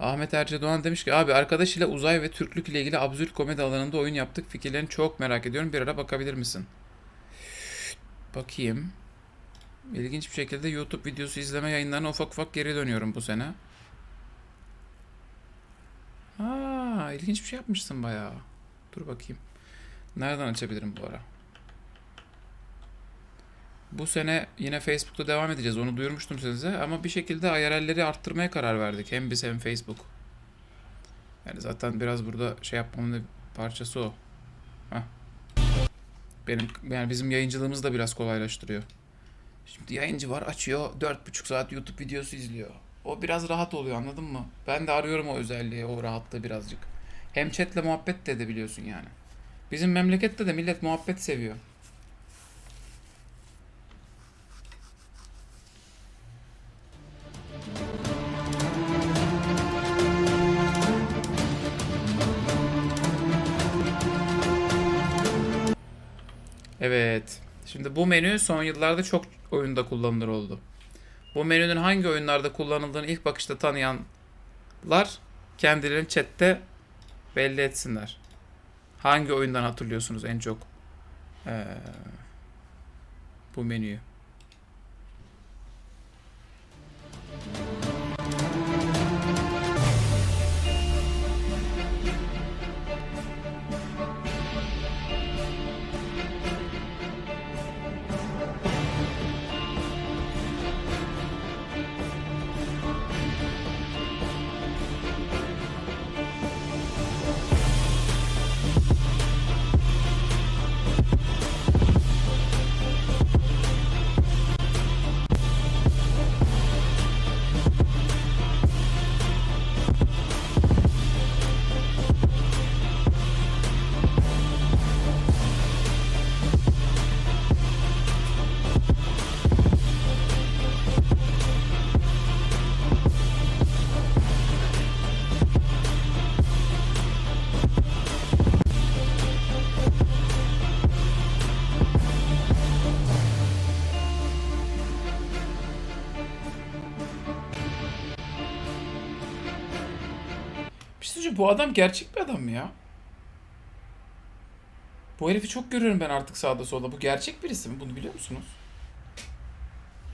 Ahmet Erce Doğan demiş ki abi arkadaş ile uzay ve Türklük ile ilgili absürt komedi alanında oyun yaptık. Fikirlerini çok merak ediyorum. Bir ara bakabilir misin? Bakayım. İlginç bir şekilde YouTube videosu izleme yayınlarına ufak ufak geri dönüyorum bu sene. Aa, ilginç bir şey yapmışsın bayağı. Dur bakayım. Nereden açabilirim bu ara? Bu sene yine Facebook'ta devam edeceğiz. Onu duyurmuştum size. Ama bir şekilde IRL'leri arttırmaya karar verdik. Hem biz hem Facebook. Yani zaten biraz burada şey yapmamın da parçası o. Hah. Benim yani bizim yayıncılığımız da biraz kolaylaştırıyor. Şimdi yayıncı var açıyor 4,5 saat YouTube videosu izliyor. O biraz rahat oluyor anladın mı? Ben de arıyorum o özelliği, o rahatlığı birazcık. Hem chatle muhabbet de edebiliyorsun yani. Bizim memlekette de millet muhabbet seviyor. Evet. Şimdi bu menü son yıllarda çok oyunda kullanılır oldu. Bu menünün hangi oyunlarda kullanıldığını ilk bakışta tanıyanlar kendilerini chatte belli etsinler. Hangi oyundan hatırlıyorsunuz en çok eee, bu menüyü? Bu adam gerçek bir adam mı ya? Bu herifi çok görüyorum ben artık sağda solda. Bu gerçek birisi mi? Bunu biliyor musunuz?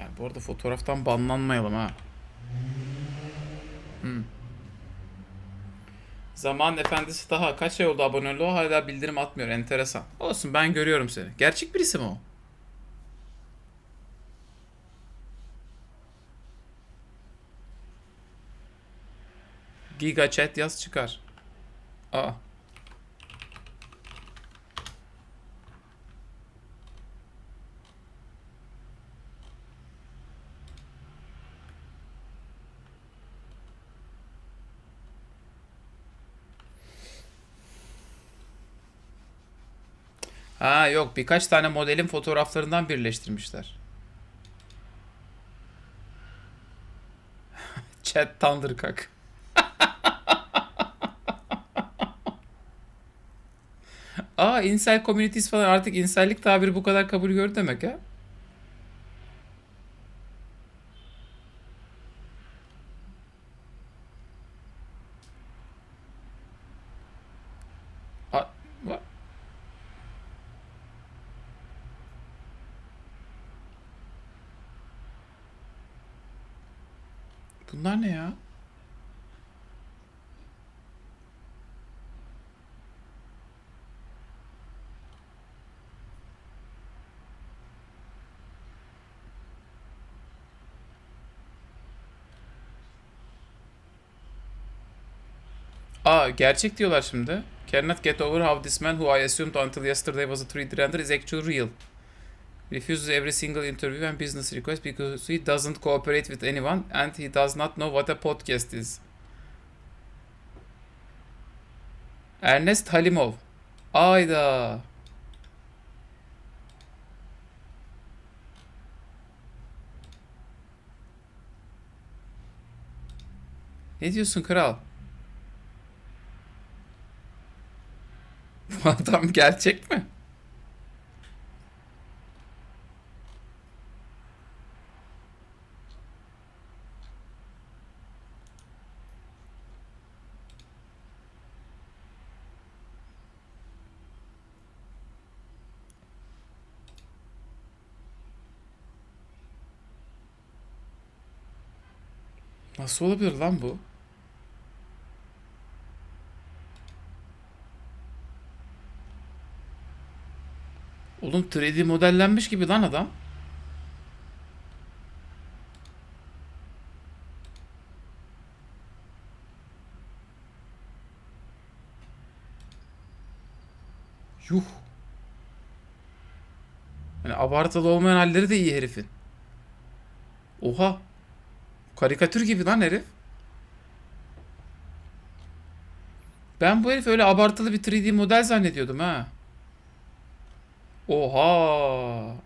Yani bu arada fotoğraftan banlanmayalım ha. Hmm. Zaman Efendisi daha kaç ay oldu aboneli o hala bildirim atmıyor. Enteresan. Olsun ben görüyorum seni. Gerçek birisi mi o? Giga chat yaz çıkar. Aa. Ha yok birkaç tane modelin fotoğraflarından birleştirmişler. Chat Thundercock. Aa incel communities falan artık insellik tabiri bu kadar kabul gördü demek ya. Bunlar ne ya? Aa gerçek diyorlar şimdi. Cannot get over how this man who I assumed until yesterday was a 3D render is actually real. Refuses every single interview and business request because he doesn't cooperate with anyone and he does not know what a podcast is. Ernest Halimov. Ayda. Ne diyorsun kral? tam gerçek mi? Nasıl olabilir lan bu? Oğlum 3D modellenmiş gibi lan adam. Yuh. Yani abartılı olmayan halleri de iyi herifin. Oha. Karikatür gibi lan herif. Ben bu herif öyle abartılı bir 3D model zannediyordum ha. Oha.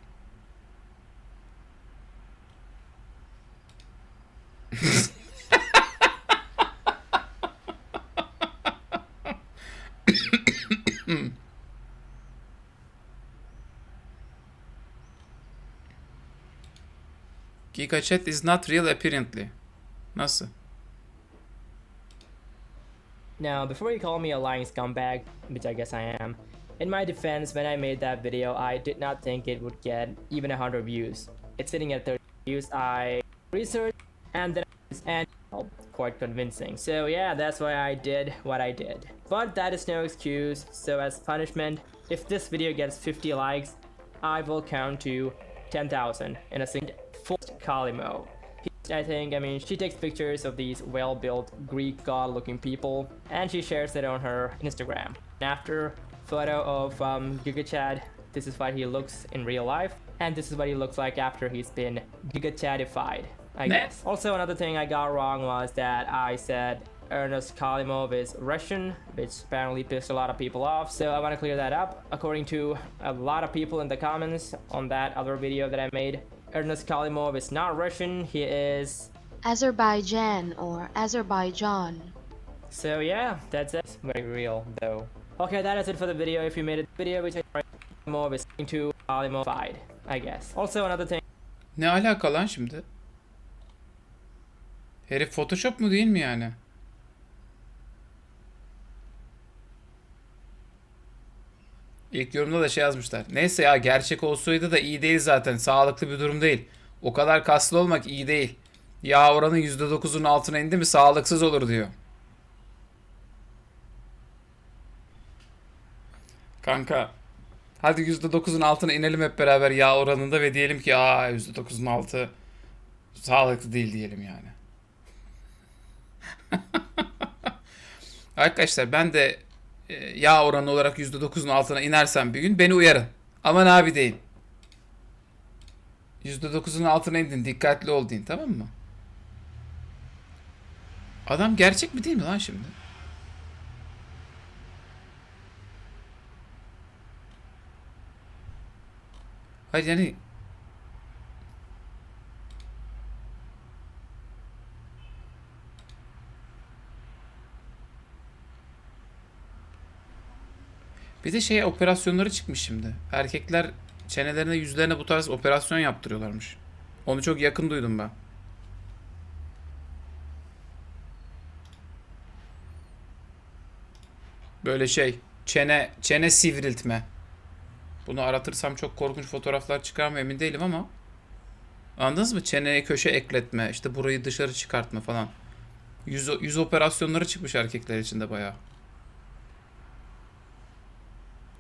GigaChat is not real apparently. Nasıl? Now, before you call me a lying scumbag, which I guess I am, in my defense, when I made that video, I did not think it would get even 100 views. It's sitting at 30 views. I researched and then and oh, quite convincing. So yeah, that's why I did what I did. But that is no excuse. So as punishment, if this video gets 50 likes, I will count to 10,000 in a single forced Kalimo. I think, I mean, she takes pictures of these well built Greek god looking people and she shares it on her Instagram. After photo of um, GigaChad, this is what he looks in real life, and this is what he looks like after he's been GigaChadified, I Nah. guess. Also, another thing I got wrong was that I said Ernest Kalimov is Russian, which apparently pissed a lot of people off, so I want to clear that up. According to a lot of people in the comments on that other video that I made, Ernest Kalimov is not Russian, he is Azerbaijan or Azerbaijan. So yeah, that's it. Very real though. Okay, that is it for the video. If you made a video which I more is to Alimofied, I guess. Also another thing Ne alaka lan şimdi? Herif Photoshop mu değil mi yani? İlk yorumda da şey yazmışlar. Neyse ya gerçek olsaydı da iyi değil zaten. Sağlıklı bir durum değil. O kadar kaslı olmak iyi değil. Yağ oranı %9'un altına indi mi sağlıksız olur diyor. Kanka hadi %9'un altına inelim hep beraber yağ oranında ve diyelim ki aa %9'un altı sağlıklı değil diyelim yani. Arkadaşlar ben de e, yağ oranı olarak %9'un altına inersem bir gün beni uyarın. Aman abi deyin. %9'un altına indin dikkatli ol deyin tamam mı? Adam gerçek mi değil mi lan şimdi? Hayır yani Bir de şey operasyonları çıkmış şimdi. Erkekler çenelerine yüzlerine bu tarz operasyon yaptırıyorlarmış. Onu çok yakın duydum ben. Böyle şey çene çene sivriltme. Bunu aratırsam çok korkunç fotoğraflar çıkar mı emin değilim ama Anladınız mı? Çeneye köşe ekletme, işte burayı dışarı çıkartma falan. Yüz, yüz operasyonları çıkmış erkekler için de bayağı.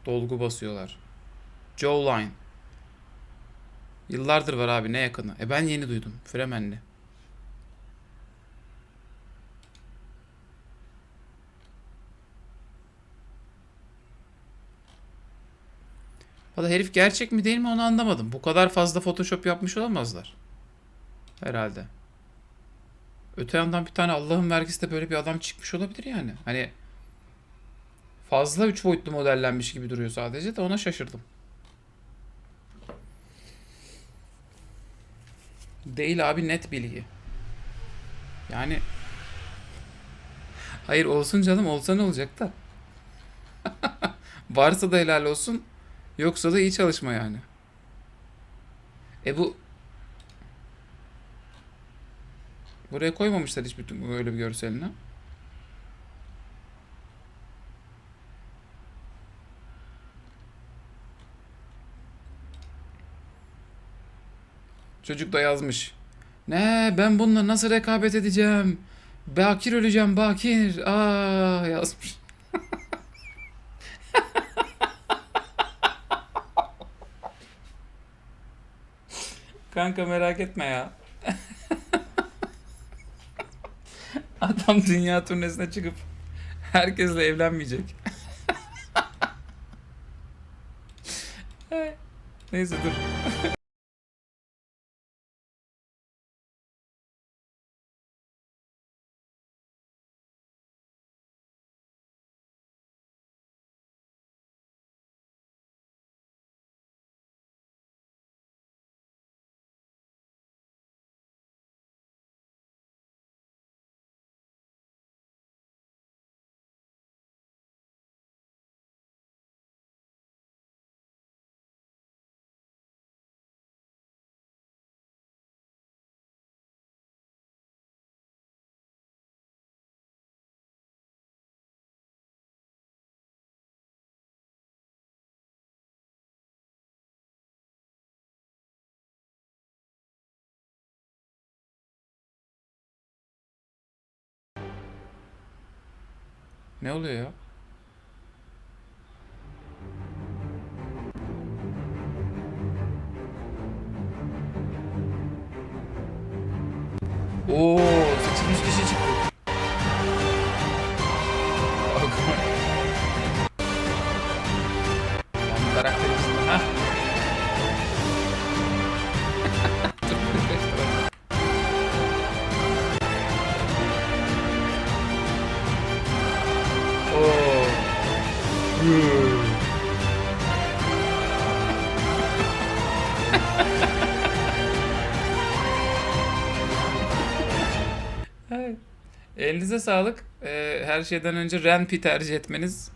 Dolgu basıyorlar. Jawline. Yıllardır var abi ne yakını. E ben yeni duydum. Fremenli. Valla herif gerçek mi değil mi onu anlamadım. Bu kadar fazla Photoshop yapmış olamazlar. Herhalde. Öte yandan bir tane Allah'ın vergisi de böyle bir adam çıkmış olabilir yani. Hani fazla 3 boyutlu modellenmiş gibi duruyor sadece de ona şaşırdım. Değil abi net bilgi. Yani Hayır olsun canım olsa ne olacak da. Varsa da helal olsun. Yoksa da iyi çalışma yani. E bu Buraya koymamışlar hiç bütün böyle bir görselini. Çocuk da yazmış. Ne ben bununla nasıl rekabet edeceğim? Bakir öleceğim Bakir. Aa yazmış. Kanka merak etme ya. Adam dünya turnesine çıkıp herkesle evlenmeyecek. Neyse dur. Ne oluyor ya? Oo, Elinize sağlık. Ee, her şeyden önce Renpi tercih etmeniz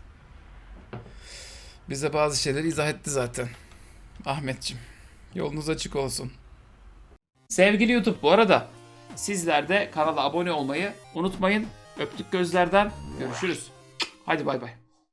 bize bazı şeyleri izah etti zaten. Ahmetçim, yolunuz açık olsun. Sevgili YouTube bu arada sizler de kanala abone olmayı unutmayın. Öptük gözlerden. Görüşürüz. Hadi bay bay.